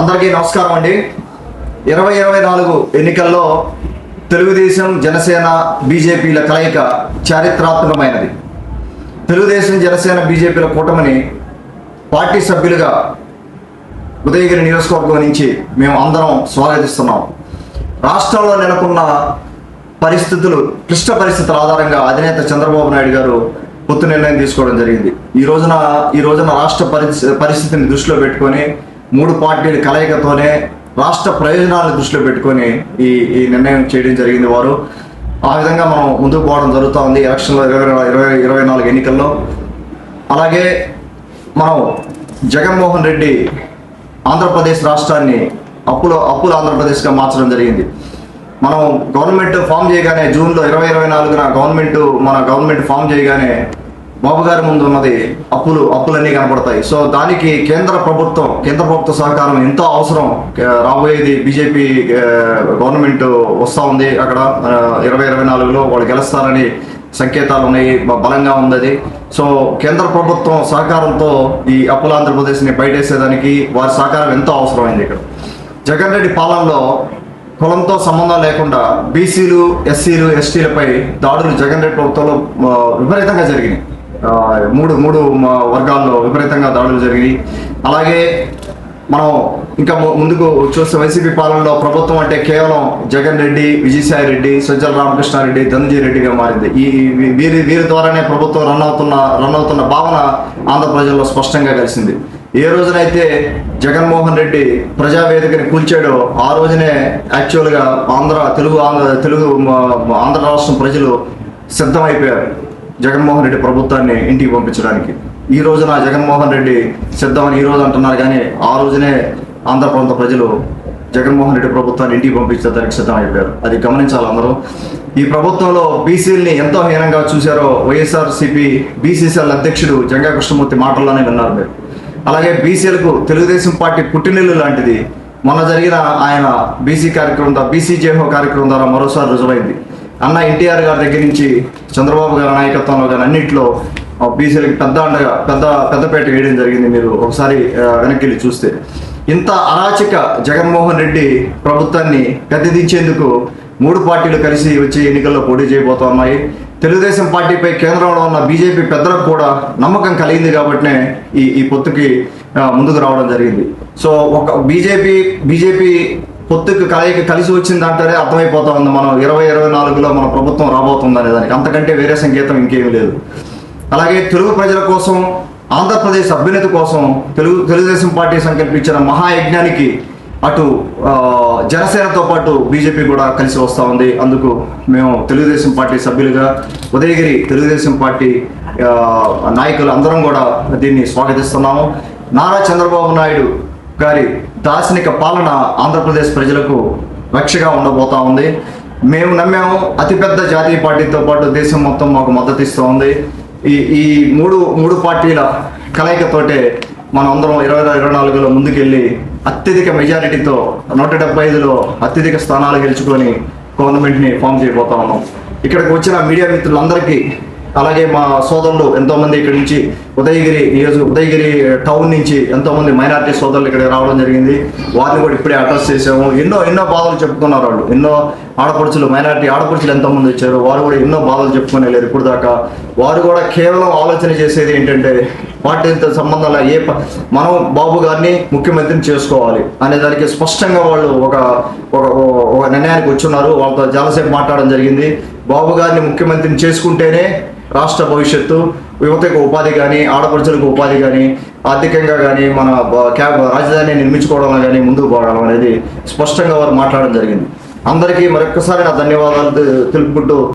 అందరికీ నమస్కారం అండి. ఇరవై ఇరవై నాలుగు ఎన్నికల్లో తెలుగుదేశం జనసేన బీజేపీల కలయిక చారిత్రాత్మకమైనది. తెలుగుదేశం జనసేన బీజేపీల కూటమిని పార్టీ సభ్యులుగా ఉదయగిరి నియోజకవర్గం నుంచి మేము అందరం స్వాగతిస్తున్నాం. రాష్ట్రంలో నెలకొన్న పరిస్థితులు క్లిష్ట పరిస్థితుల ఆధారంగా అధినేత చంద్రబాబు నాయుడు గారు పొత్తు నిర్ణయం తీసుకోవడం జరిగింది. ఈ రోజున ఈ రోజున రాష్ట్ర పరిస్థితి పరిస్థితిని దృష్టిలో పెట్టుకొని మూడు పార్టీల కలయికతోనే రాష్ట్ర ప్రయోజనాలను దృష్టిలో పెట్టుకొని ఈ ఈ నిర్ణయం చేయడం జరిగింది వారు. ఆ విధంగా మనం ముందుకు పోవడం జరుగుతూ ఉంది ఎలక్షన్లో ఇరవై ఇరవై ఇరవై నాలుగు ఎన్నికల్లో. అలాగే మనం జగన్మోహన్ రెడ్డి ఆంధ్రప్రదేశ్ రాష్ట్రాన్ని అప్పులో అప్పుల ఆంధ్రప్రదేశ్గా మార్చడం జరిగింది. మనం గవర్నమెంట్ ఫామ్ చేయగానే జూన్లో ఇరవై ఇరవై నాలుగున గవర్నమెంట్ మన గవర్నమెంట్ ఫామ్ చేయగానే బాబు గారి ముందు ఉన్నది అప్పులు అప్పులన్నీ కనపడతాయి. సో దానికి కేంద్ర ప్రభుత్వం కేంద్ర ప్రభుత్వ సహకారం ఎంతో అవసరం. రాబోయేది బీజేపీ గవర్నమెంట్ వస్తూ ఉంది అక్కడ. ఇరవై ఇరవై నాలుగులో వాళ్ళు గెలుస్తారని సంకేతాలు ఉన్నాయి బలంగా ఉంది సో కేంద్ర ప్రభుత్వం సహకారంతో ఈ అప్పుల ఆంధ్రప్రదేశ్ని బయటేసేదానికి వారి సహకారం ఎంతో అవసరమైంది ఇక్కడ. జగన్ రెడ్డి పాలనలో కులంతో సంబంధం లేకుండా బీసీలు ఎస్సీలు ఎస్టీలపై దాడులు జగన్ రెడ్డి ప్రభుత్వంలో విపరీతంగా జరిగినాయి. మూడు మూడు వర్గాల్లో విపరీతంగా దాడులు జరిగినాయి. అలాగే మనం ఇంకా ముందుకు చూస్తే వైసీపీ పాలనలో ప్రభుత్వం అంటే కేవలం జగన్ రెడ్డి విజయసాయి రెడ్డి సజ్జల రామకృష్ణారెడ్డి ధనంజయ రెడ్డిగా మారింది. ఈ వీరి వీరి ద్వారానే ప్రభుత్వం రన్ అవుతున్న రన్ అవుతున్న భావన ఆంధ్ర ప్రజల్లో స్పష్టంగా కలిసింది. ఏ రోజునైతే జగన్మోహన్ రెడ్డి ప్రజావేదికని కూల్చాడో ఆ రోజునే యాక్చువల్గా ఆంధ్ర తెలుగు ఆంధ్ర తెలుగు ఆంధ్ర రాష్ట్రం ప్రజలు సిద్ధమైపోయారు. జగన్మోహన్ రెడ్డి ప్రభుత్వాన్ని ఇంటికి పంపించడానికి. ఈ రోజున జగన్మోహన్ రెడ్డి సిద్ధమని ఈ రోజు అంటున్నారు కానీ ఆ రోజునే ఆంధ్ర ప్రాంత ప్రజలు జగన్మోహన్ రెడ్డి ప్రభుత్వాన్ని ఇంటికి పంపించడానికి సిద్ధమైపోయారు అది గమనించాలి అందరూ. ఈ ప్రభుత్వంలో బీసీలని ఎంతో హీనంగా చూశారో వైఎస్ఆర్ సిపి బీసీసీఎల్ అధ్యక్షుడు జంగా కృష్ణమూర్తి మాటల్లోనే విన్నారు మీరు. అలాగే బీసీలకు తెలుగుదేశం పార్టీ పుట్టినిల్లు లాంటిది. మొన్న జరిగిన ఆయన బీసీ కార్యక్రమం బీసీ జేహో కార్యక్రమం ద్వారా మరోసారి రుజువైంది. అన్న ఎన్టీఆర్ గారి దగ్గర నుంచి చంద్రబాబు గారి నాయకత్వంలో కానీ అన్నింటిలో బీసీలకు పెద్ద అండగా పెద్ద పెద్దపేట వేయడం జరిగింది మీరు ఒకసారి వెనక్కి వెళ్ళి చూస్తే. ఇంత అరాచక జగన్మోహన్ రెడ్డి ప్రభుత్వాన్ని గద్దెదించేందుకు మూడు పార్టీలు కలిసి వచ్చే ఎన్నికల్లో పోటీ చేయబోతా ఉన్నాయి తెలుగుదేశం పార్టీపై కేంద్రంలో ఉన్న బీజేపీ పెద్దలకు కూడా నమ్మకం కలిగింది కాబట్టినే ఈ ఈ పొత్తుకి ముందుకు రావడం జరిగింది. సో ఒక బీజేపీ బీజేపీ పొత్తుకు కలయిక కలిసి వచ్చిందంటేనే అర్థమైపోతా ఉంది మనం ఇరవై ఇరవై నాలుగులో మన ప్రభుత్వం రాబోతుంది అనే దానికి. అంతకంటే వేరే సంకేతం ఇంకేమీ లేదు. అలాగే తెలుగు ప్రజల కోసం ఆంధ్రప్రదేశ్ అభ్యున్నతి కోసం తెలుగు తెలుగుదేశం పార్టీ సంకల్పించిన మహాయజ్ఞానికి అటు జనసేనతో పాటు బీజేపీ కూడా కలిసి వస్తూ ఉంది. అందుకు మేము తెలుగుదేశం పార్టీ సభ్యులుగా ఉదయగిరి తెలుగుదేశం పార్టీ నాయకులు అందరం కూడా దీన్ని స్వాగతిస్తున్నాము. నారా చంద్రబాబు నాయుడు గారి దార్శనిక పాలన ఆంధ్రప్రదేశ్ ప్రజలకు రక్షగా ఉండబోతా ఉంది. మేము నమ్మాము అతిపెద్ద జాతీయ పార్టీతో పాటు దేశం మొత్తం మాకు మద్దతు ఇస్తూ ఉంది. ఈ ఈ మూడు మూడు పార్టీల కలయికతోటే మనం అందరం ఇరవై ఇరవై నాలుగులో ముందుకెళ్ళి అత్యధిక మెజారిటీతో నూట డెబ్బై ఐదులో అత్యధిక స్థానాలు గెలుచుకొని గవర్నమెంట్ని ఫామ్ చేయబోతా ఉన్నాం. ఇక్కడికి వచ్చిన మీడియా మిత్రులందరికీ అలాగే మా సోదరులు ఎంతో మంది ఇక్కడి నుంచి ఉదయగిరి నియోజక ఉదయగిరి టౌన్ నుంచి ఎంతో మంది సోదరులు ఇక్కడ రావడం జరిగింది. వారిని కూడా ఇప్పుడే అడ్రస్ చేసాము ఎన్నో ఎన్నో బాధలు చెప్పుకున్నారు వాళ్ళు. ఎన్నో ఆడపడుచులు మైనార్టీ ఆడపడుచులు ఎంతో మంది వచ్చారు. వారు కూడా ఎన్నో బాధలు చెప్పుకునే లేరు. ఇప్పుడు దాకా వారు కూడా కేవలం ఆలోచన చేసేది ఏంటంటే పార్టీలతో సంబంధం ఏ ప- మనం బాబు గారిని ముఖ్యమంత్రిని చేసుకోవాలి అనే దానికి స్పష్టంగా వాళ్ళు ఒక ఒక నిర్ణయానికి వచ్చున్నారు. వాళ్ళతో చాలాసేపు మాట్లాడడం జరిగింది. బాబు గారిని ముఖ్యమంత్రిని చేసుకుంటేనే రాష్ట్ర భవిష్యత్తు యువతకు ఉపాధి కానీ ఆడపడుచులకు ఉపాధి కానీ ఆర్థికంగా కానీ మన బ- క్యాబ్ రాజధాని నిర్మించుకోవడంలో కానీ ముందుకు పోవడం అనేది స్పష్టంగా వారు మాట్లాడడం జరిగింది. అందరికీ మరొక్కసారి నా ధన్యవాదాలు తెలుపుకుంటూ